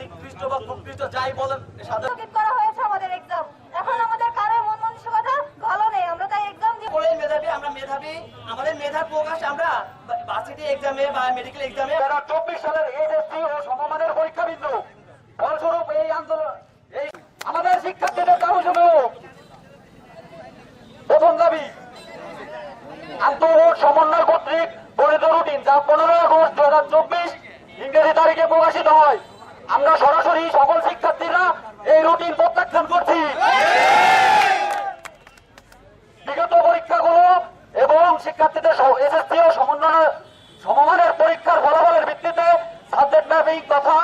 নিকৃষ্ট বা কুকৃষ্ট যাই বলেন সাধারণ করা হয়েছে আমাদের এক্সাম এখন আমাদের কারোর মন মানসিকতা ভালো নেই আমরা তাই এক্সাম সকলেই মেধাবী আমরা মেধাবী। আমাদের মেধার প্রকাশ আমরা ভার্সিটি এক্সামে বা মেডিকেল এক্সামে যারা চব্বিশ সালের এইচএসসি ও সমমানের পরীক্ষা বিন্দু ফলস্বরূপ এই আন্দোলন এই আমাদের শিক্ষার্থীদের দাবি শুধু প্রথম দাবি আন্তর্বোর্ড সমন্বয় কর্তৃক গণিত রুটিন যা পনেরোই আগস্ট দু হাজার চব্বিশ ইংরেজি তারিখে প্রকাশিত হয়। আমরা সরাসরি সকল শিক্ষার্থীরা এই রুটিন প্রত্যাখ্যান করছি। বিগত পরীক্ষাগুলো এবং শিক্ষার্থীদের এসএসসি ও সমন্বয় পরীক্ষার ফলাফলের ভিত্তিতে সাবজেক্ট ম্যাপিং তথা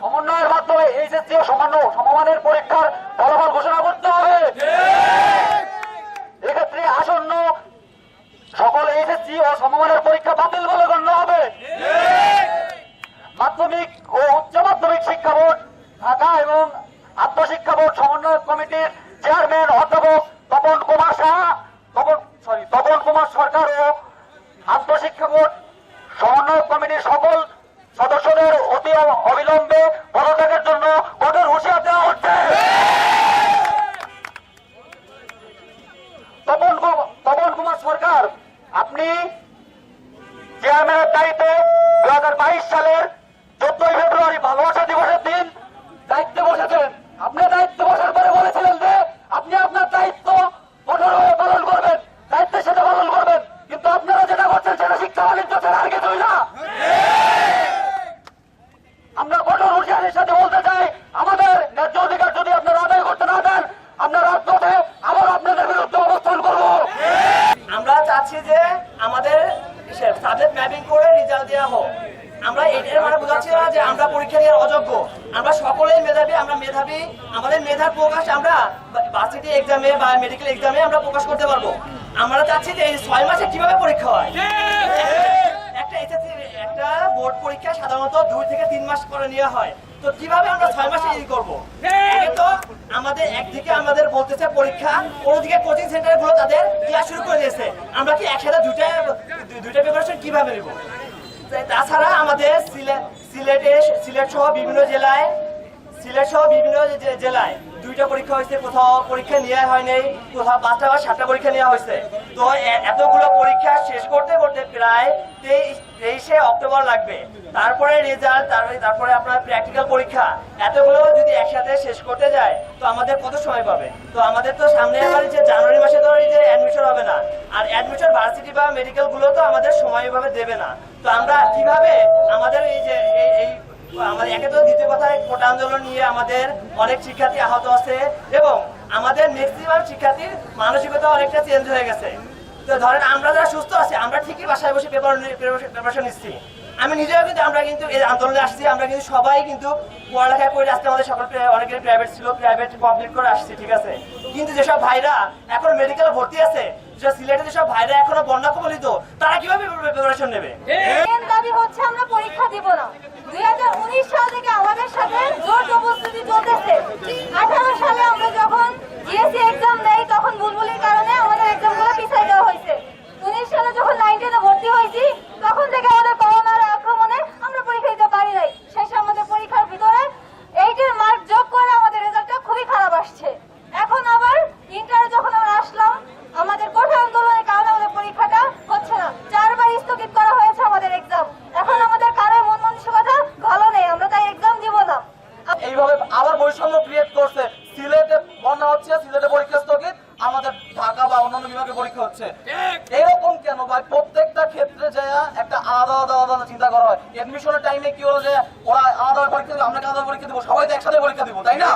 সমন্বয়ের মাধ্যমে এইচএসসি ও সমন্বয় সমমানের পরীক্ষার ফলাফল ঘোষণা করতে হবে এক্ষেত্রে আসন্ন সকল এইচএসসি ও সমমানের পরীক্ষা বাতিল বলে গণ্য হবে মাধ্যমিক ও উচ্চ মাধ্যমিক শিক্ষা বোর্ড ঢাকা এবং আত্মশিক্ষা বোর্ড সমন্বয় কমিটির চেয়ারম্যান অধ্যাপক তপন কুমার সাহা তপন সরি তপন কুমার সরকার ও আত্মশিক্ষা বোর্ড সমন্বয় কমিটির সকল সদস্যদের অতি অবিলম্বে পদত্যাগের জন্য কঠোর হুঁশিয়ার দেওয়া হচ্ছে। রেজাল্ট দেওয়া হোক। আমরা এটার মানে বোঝাচ্ছি না যে আমরা পরীক্ষা দেওয়ার অযোগ্য। আমরা সকলেই মেধাবী, আমরা মেধাবী। আমাদের মেধার প্রকাশ আমরা ভার্সিটি এক্সামে বা মেডিকেল এক্সামে আমরা প্রকাশ করতে পারব। আমরা চাচ্ছি যে এই ছয় মাসে কীভাবে পরীক্ষা হয়? কীভাবে আমরা ছয় মাসে ই করব? আমাদের একদিকে আমাদের বলতেছে পরীক্ষা, অন্যদিকে কোচিং সেন্টারগুলো তাদের ক্লাস শুরু করে দিয়েছে। আমরা কি একসাথে দুইটা দুইটা প্রিপারেশন কীভাবে নেব? তাছাড়া আমাদের সিলেটে সিলেট সহ বিভিন্ন জেলায়, সিলেট সহ বিভিন্ন জেলায় দুইটা পরীক্ষা হয়েছে, কোথাও পরীক্ষা নেওয়া হয়নি কোথাও পাঁচটা বা সাতটা পরীক্ষা নেওয়া হয়েছে। তো এতগুলো পরীক্ষা শেষ করতে করতে প্রায় তেইশ অক্টোবর লাগবে। তারপরে রেজাল্ট তারপরে আপনার প্র্যাকটিক্যাল পরীক্ষা। এতগুলো যদি একসাথে শেষ করতে যায়, তো আমাদের কত সময় পাবে? তো আমাদের তো সামনে আবার যে জানুয়ারি মাসে এই যে অ্যাডমিশন হবে না। আর অ্যাডমিশন বা মেডিকেলগুলো তো আমাদের সময় ভাবে দেবে না। তো আমরা কীভাবে আমাদের এই যে, এই আমাদের একে তো দ্বিতীয় কথা আন্দোলন নিয়ে আমাদের অনেক শিক্ষার্থী আহত আছে এবং আমাদের ম্যাক্সিমাম শিক্ষার্থীর মানসিকতা অনেকটা চেঞ্জ হয়ে গেছে। তো ধরেন আমরা যারা সুস্থ আছি, আমরা ঠিকই বাসায় বসে পেপার নিচ্ছি। আমি নিজেও কিন্তু, আমরা কিন্তু এই আন্দোলনে আসছি, আমরা কিন্তু সবাই কিন্তু পড়ালেখা করে আসতে আমাদের সকল অনেকের প্রাইভেট ছিল প্রাইভেট কমপ্লিট করে আসছি, ঠিক আছে? কিন্তু যেসব ভাইরা এখন মেডিকেল ভর্তি আছে যে সিলেটে যেসব ভাইরা এখনও বন্যা কবলিত তারা কীভাবে প্রিপারেশন নেবে? দাবি হচ্ছে আমরা পরীক্ষা দিব না। দুই হাজার উনিশ সাল থেকে আমাদের সাথে জোর জবরদস্তি চলতেছে। আঠারো সালে আমরা যখন জিএসসি এক্সাম দেই তখন বুলবুলির কারণে আমাদের এক্সামগুলো পিছাই দেওয়া হয়েছে উনিশ সালে যখন নাইন টেনে ভর্তি হয়েছি তখন থেকে আমাদের করোনার আক্রমণে আমরা পরীক্ষা দিতে পারি নাই শেষে আমাদের পরীক্ষার ভিতরে এইটের মার্ক যোগ করে আমাদের রেজাল্টটা খুবই খারাপ আসছে এখন আবার ইন্টারে যখন আমরা আসলাম আমাদের কঠোর আন্দোলনের কারণে আমাদের পরীক্ষাটা হচ্ছে না চারবার স্থগিত করা হয়েছে আমাদের এক্সাম এখন আমাদের কারোর মন মানসিকতা ভালো নেই আমরা তাই এক্সাম দিব না এইভাবে আবার বৈষম্য ক্রিয়েট করছে সিলেটে বন্যা হচ্ছে সিলেটে পরীক্ষা স্থগিত আমাদের ঢাকা বা অন্যান্য হচ্ছে। এরকম কেন ভাই? প্রত্যেকটা ক্ষেত্রে যায় একটা আলাদা আলাদা আলাদা চিন্তা করা হয়। এডমিশনের টাইমে কি হলো যে ওরা আলাদা পরীক্ষা দিবে আমরা আলাদা পরীক্ষা দিব সবাই তো একসাথে পরীক্ষা দিব তাই না?